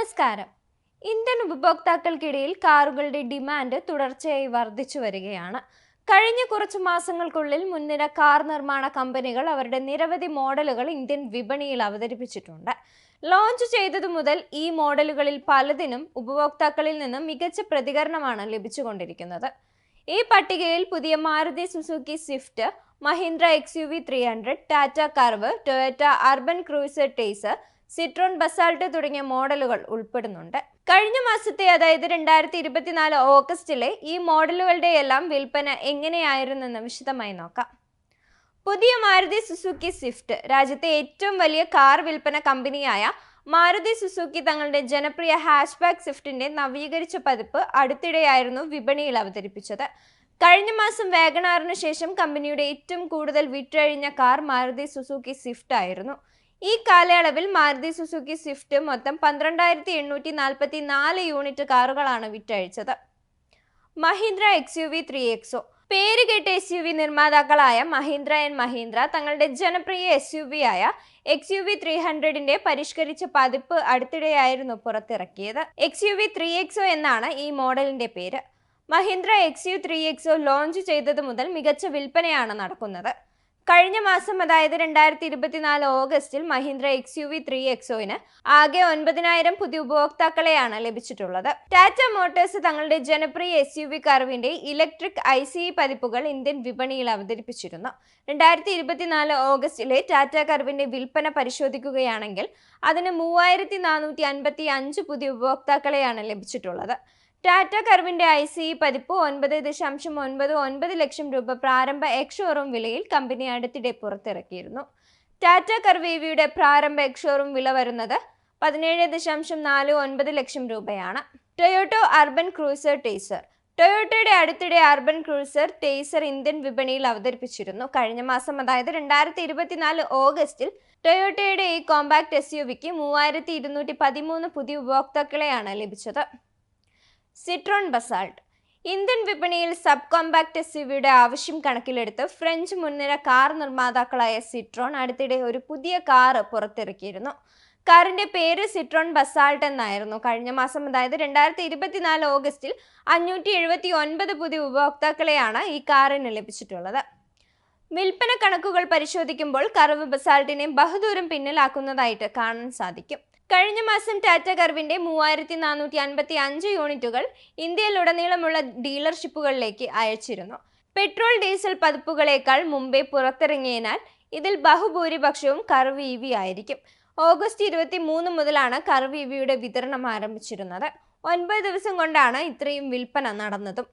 നമസ്കാരം. ഇന്ത്യൻ ഉപഭോക്താക്കൾക്കിടയിൽ കാറുകളുടെ ഡിമാൻഡ് തുടർച്ചയായി വർദ്ധിച്ചു വരികയാണ്. കഴിഞ്ഞ കുറച്ച് മാസങ്ങൾക്കുള്ളിൽ മുൻനിര കാർ നിർമ്മാണ കമ്പനികൾ അവരുടെ നിരവധി മോഡലുകൾ ഇന്ത്യൻ വിപണിയിൽ അവതരിപ്പിച്ചിട്ടുണ്ട്. ലോഞ്ച് ചെയ്തതു മുതൽ ഈ മോഡലുകളിൽ പലതിനും ഉപഭോക്താക്കളിൽ നിന്ന് മികച്ച പ്രതികരണമാണ് ലഭിച്ചുകൊണ്ടിരിക്കുന്നത്. ഈ പട്ടികയിൽ പുതിയ Maruti Suzuki Swift Mahindra X U V three hundred Tata Curvv Toyota Urban Cruiser Taisor Citroen Basalt തുടങ്ങിയ മോഡലുകൾ ഉൾപ്പെടുന്നുണ്ട്. കഴിഞ്ഞ മാസത്തെ അതായത് രണ്ടായിരത്തി ഇരുപത്തിനാല് ഓഗസ്റ്റിലെ ഈ മോഡലുകളുടെ എല്ലാം വിൽപ്പന എങ്ങനെയായിരുന്നെന്ന് വിശദമായി നോക്കാം. പുതിയ മാരുതി സുസുക്കി സ്വിഫ്റ്റ് രാജ്യത്തെ ഏറ്റവും വലിയ കാർ വിൽപ്പന കമ്പനിയായ മാരുതി സുസുക്കി തങ്ങളുടെ ജനപ്രിയ ഹാഷ്ബാക്ക് സ്വിഫ്റ്റിന്റെ നവീകരിച്ച പതിപ്പ് അടുത്തിടെയായിരുന്നു വിപണിയിൽ അവതരിപ്പിച്ചത്. കഴിഞ്ഞ മാസം വാഗണാറിന് ശേഷം കമ്പനിയുടെ ഏറ്റവും കൂടുതൽ വിറ്റഴിഞ്ഞ കാർ മാരുതി സുസുക്കി സ്വിഫ്റ്റ് ആയിരുന്നു. ഈ കാലയളവിൽ മാരുതി സുസുക്കി സ്വിഫ്റ്റ് മൊത്തം പന്ത്രണ്ടായിരത്തി എണ്ണൂറ്റി നാൽപ്പത്തി നാല് യൂണിറ്റ് കാറുകളാണ് വിറ്റഴിച്ചത്. Mahindra X U V three XO. പേര് കേട്ട എസ് യു വി നിർമ്മാതാക്കളായ മഹീന്ദ്ര ആൻഡ് മഹീന്ദ്ര തങ്ങളുടെ ജനപ്രിയ എസ് യു വി ആയ എക്സ് യു വി ത്രീ ഹൺഡ്രഡിന്റെ പരിഷ്കരിച്ച പതിപ്പ് അടുത്തിടെയായിരുന്നു പുറത്തിറക്കിയത്. X U V three XO എന്നാണ് ഈ മോഡലിന്റെ പേര്. Mahindra X U three X O launch ചെയ്തത് മുതൽ മികച്ച വിൽപ്പനയാണ് നടക്കുന്നത്. കഴിഞ്ഞ മാസം അതായത് രണ്ടായിരത്തി ഇരുപത്തിനാല് ഓഗസ്റ്റിൽ Mahindra X U V three എക്സോയിന് ആകെ ഒൻപതിനായിരം പുതിയ ഉപഭോക്താക്കളെയാണ് ലഭിച്ചിട്ടുള്ളത്. ടാറ്റ മോട്ടോഴ്സ് തങ്ങളുടെ ജനപ്രിയ എസ് യു വി കർവിന്റെ ഇലക്ട്രിക് ഐ സി പതിപ്പുകൾ ഇന്ത്യൻ വിപണിയിൽ അവതരിപ്പിച്ചിരുന്നു. രണ്ടായിരത്തി ഇരുപത്തിനാല് ഓഗസ്റ്റിലെ ടാറ്റ കർവിന്റെ വിൽപ്പന പരിശോധിക്കുകയാണെങ്കിൽ അതിന് മൂവായിരത്തി നാനൂറ്റി അൻപത്തി അഞ്ച് പുതിയ ഉപഭോക്താക്കളെയാണ് ലഭിച്ചിട്ടുള്ളത്. ടാറ്റ കർവിന്റെ ഐ സി പതിപ്പ് ഒൻപത് ദശാംശം ഒൻപത് ഒൻപത് ലക്ഷം രൂപ പ്രാരംഭ എക്സ്ഷോറൂം വിലയിൽ കമ്പനി അടുത്തിടെ പുറത്തിറക്കിയിരുന്നു. ടാറ്റ കർവിയുടെ പ്രാരംഭ എക്സ്ഷോറൂം വില വരുന്നത് പതിനേഴ് ദശാംശം നാല് ഒൻപത് ലക്ഷം രൂപയാണ്. Toyota Urban Cruiser Taisor. ടൊയോട്ടയുടെ അടുത്തിടെ അർബൻ ക്രൂസർ ടേസർ ഇന്ത്യൻ വിപണിയിൽ അവതരിപ്പിച്ചിരുന്നു. കഴിഞ്ഞ മാസം അതായത് രണ്ടായിരത്തി ഇരുപത്തിനാല് ഓഗസ്റ്റിൽ ടൊയോട്ടയുടെ ഈ കോമ്പാക്ട് എസ് യു വിക്ക് മൂവായിരത്തി ഇരുന്നൂറ്റി പതിമൂന്ന് പുതിയ ഉപഭോക്താക്കളെയാണ് ലഭിച്ചത്. സിട്രോൺ ബസാൾട്ട് ഇന്ത്യൻ വിപണിയിൽ സബ് കോമ്പാക്ട് എസ് യുവിയുടെ ആവശ്യം കണക്കിലെടുത്ത് ഫ്രഞ്ച് മുൻനിര കാർ നിർമ്മാതാക്കളായ സിട്രോൺ അടുത്തിടെ ഒരു പുതിയ കാർ പുറത്തിറക്കിയിരുന്നു. കാറിന്റെ പേര് സിട്രോൺ ബസാൾട്ട് എന്നായിരുന്നു. കഴിഞ്ഞ മാസം അതായത് രണ്ടായിരത്തി ഇരുപത്തിനാല് ഓഗസ്റ്റിൽ അഞ്ഞൂറ്റി എഴുപത്തി ഒൻപത് പുതിയ ഉപഭോക്താക്കളെയാണ് ഈ കാറിന് ലഭിച്ചിട്ടുള്ളത്. വിൽപ്പന കണക്കുകൾ പരിശോധിക്കുമ്പോൾ കറവ് ബസാൾട്ടിനെ ബഹുദൂരം പിന്നിലാക്കുന്നതായിട്ട് കാണാൻ സാധിക്കും. കഴിഞ്ഞ മാസം ടാറ്റ കർവിന്റെ മൂവായിരത്തി നാനൂറ്റി അൻപത്തി അഞ്ച് യൂണിറ്റുകൾ ഇന്ത്യയിലുടനീളമുള്ള ഡീലർഷിപ്പുകളിലേക്ക് അയച്ചിരുന്നു. പെട്രോൾ ഡീസൽ പതിപ്പുകളേക്കാൾ മുമ്പേ പുറത്തിറങ്ങിയതിനാൽ ഇതിൽ ബഹുഭൂരിപക്ഷവും കർവ് ഇ വി ആയിരിക്കും. ഓഗസ്റ്റ് ഇരുപത്തി മൂന്ന് മുതലാണ് കർവ് ഇ വിയുടെ വിതരണം ആരംഭിച്ചിരുന്നത്. ഒൻപത് ദിവസം കൊണ്ടാണ് ഇത്രയും വിൽപ്പന നടന്നതും.